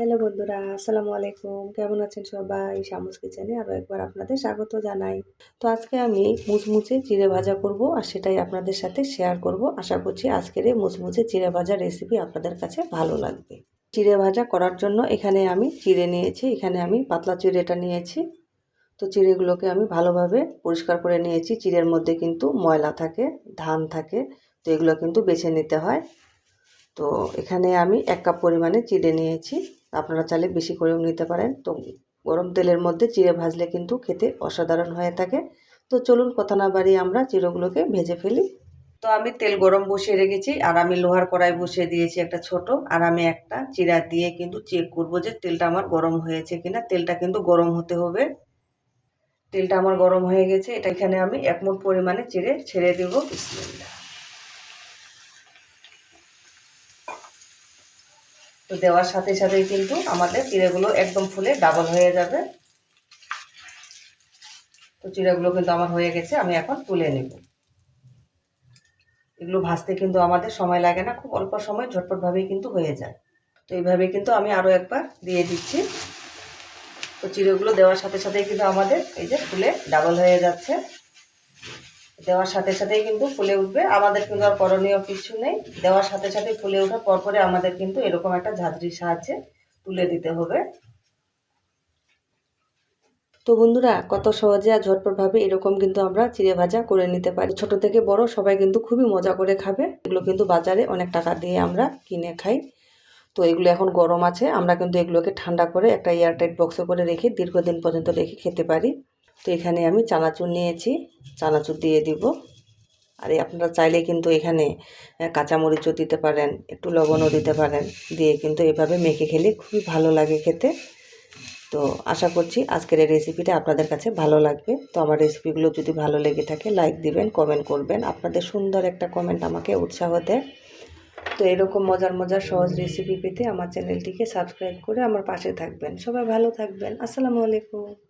Hello বন্ধুরা, আসসালামু আলাইকুম। কেমন আছেন সবাই? শামুস কিচেনে আরও একবার আপনাদের স্বাগত জানাই। তো আজকে আমি মুচমুচে চিড়ে ভাজা করব আর সেটাই আপনাদের সাথে শেয়ার করব। আশা করছি আজকের এই মুচমুচে চিড়ে ভাজা রেসিপি আপনাদের কাছে ভালো লাগবে। চিড়ে ভাজা করার জন্য এখানে আমি চিড়ে নিয়েছি, এখানে আমি পাতলা চিড়েটা নিয়েছি। তো চিড়েগুলোকে আমি ভালোভাবে পরিষ্কার করে নিয়েছি। চিড়ের মধ্যে কিন্তু ময়লা থাকে, ধান থাকে, তো এগুলো কিন্তু বেছে নিতে হয়। তো এখানে আমি এক কাপ পরিমাণে চিড়ে নিয়েছি। আপনারা চাইলে বেশি করেও নিতে পারেন। তো গরম তেলের মধ্যে চিড়ে ভাজলে কিন্তু খেতে অসাধারণ হয়ে থাকে। তো চলুন কথা না বাড়িয়ে আমরা চিড়েগুলোকে ভেজে ফেলি। তো আমি তেল গরম বসিয়ে রেখেছি আর আমি লোহার কড়াই বসিয়ে দিয়েছি একটা ছোট। আর আমি একটা চিড়া দিয়ে কিন্তু চেক করব যে তেলটা আমার গরম হয়েছে কিনা। তেলটা কিন্তু গরম হতে হবে। তেলটা আমার গরম হয়ে গেছে। এটা এখানে আমি এক মুঠ পরিমাণে চিড়ে ছেড়ে দেবো। বিসমিল্লাহ। তো দেওয়ার সাথে সাথেই কিন্তু আমাদের চিড়েগুলো একদম ফুলে ডাবল হয়ে যাবে। তো চিড়েগুলো কিন্তু আমার হয়ে গেছে, আমি এখন তুলে নেব। এগুলো ভাজতে কিন্তু আমাদের সময় লাগে না, খুব অল্প সময় ঝটপটভাবেই কিন্তু হয়ে যায়। তো এইভাবে কিন্তু আমি আরও একবার দিয়ে দিচ্ছি। তো চিড়েগুলো দেওয়ার সাথে সাথেই কিন্তু আমাদের এই যে ফুলে ডাবল হয়ে যাচ্ছে। দেওয়ার সাথে সাথেই কিন্তু ফুলে উঠবে। আমাদের কিন্তু আর করণীয় কিছু নেই। দেওয়ার সাথে সাথে ফুলে ওঠার পরপরে আমাদের কিন্তু এরকম একটা ঝাঁঝরির সাহায্যে তুলে দিতে হবে। তো বন্ধুরা, কত সহজে আর ঝটপটভাবে এরকম কিন্তু আমরা চিড়ে ভাজা করে নিতে পারি। ছোট থেকে বড় সবাই কিন্তু খুবই মজা করে খাবে। এগুলো কিন্তু বাজারে অনেক টাকা দিয়ে আমরা কিনে খাই। তো এগুলো এখন গরম আছে। আমরা কিন্তু এগুলোকে ঠান্ডা করে একটা এয়ারটাইট বক্সে করে রেখে দীর্ঘদিন পর্যন্ত রেখে খেতে পারি। তো এখানে আমি চানাচুর নিয়েছি। চানাচুর দিয়ে দিব। আর আপনারা চাইলে কিন্তু এখানে কাঁচামরিচও দিতে পারেন, একটু লবণও দিতে পারেন, দিয়ে কিন্তু এভাবে মেখে খেলে খুবই ভালো লাগে খেতে। তো আশা করছি আজকের এই রেসিপিটা আপনাদের কাছে ভালো লাগবে। তো আমার রেসিপিগুলো যদি ভালো লেগে থাকে লাইক দিবেন কমেন্ট করবেন। আপনাদের সুন্দর একটা কমেন্ট আমাকে উৎসাহ দেয়। তো এরকম মজার মজার সহজ রেসিপি পেতে আমার চ্যানেলটিকে সাবস্ক্রাইব করে আমার পাশে থাকবেন। সবাই ভালো থাকবেন। আসসালামু আলাইকুম।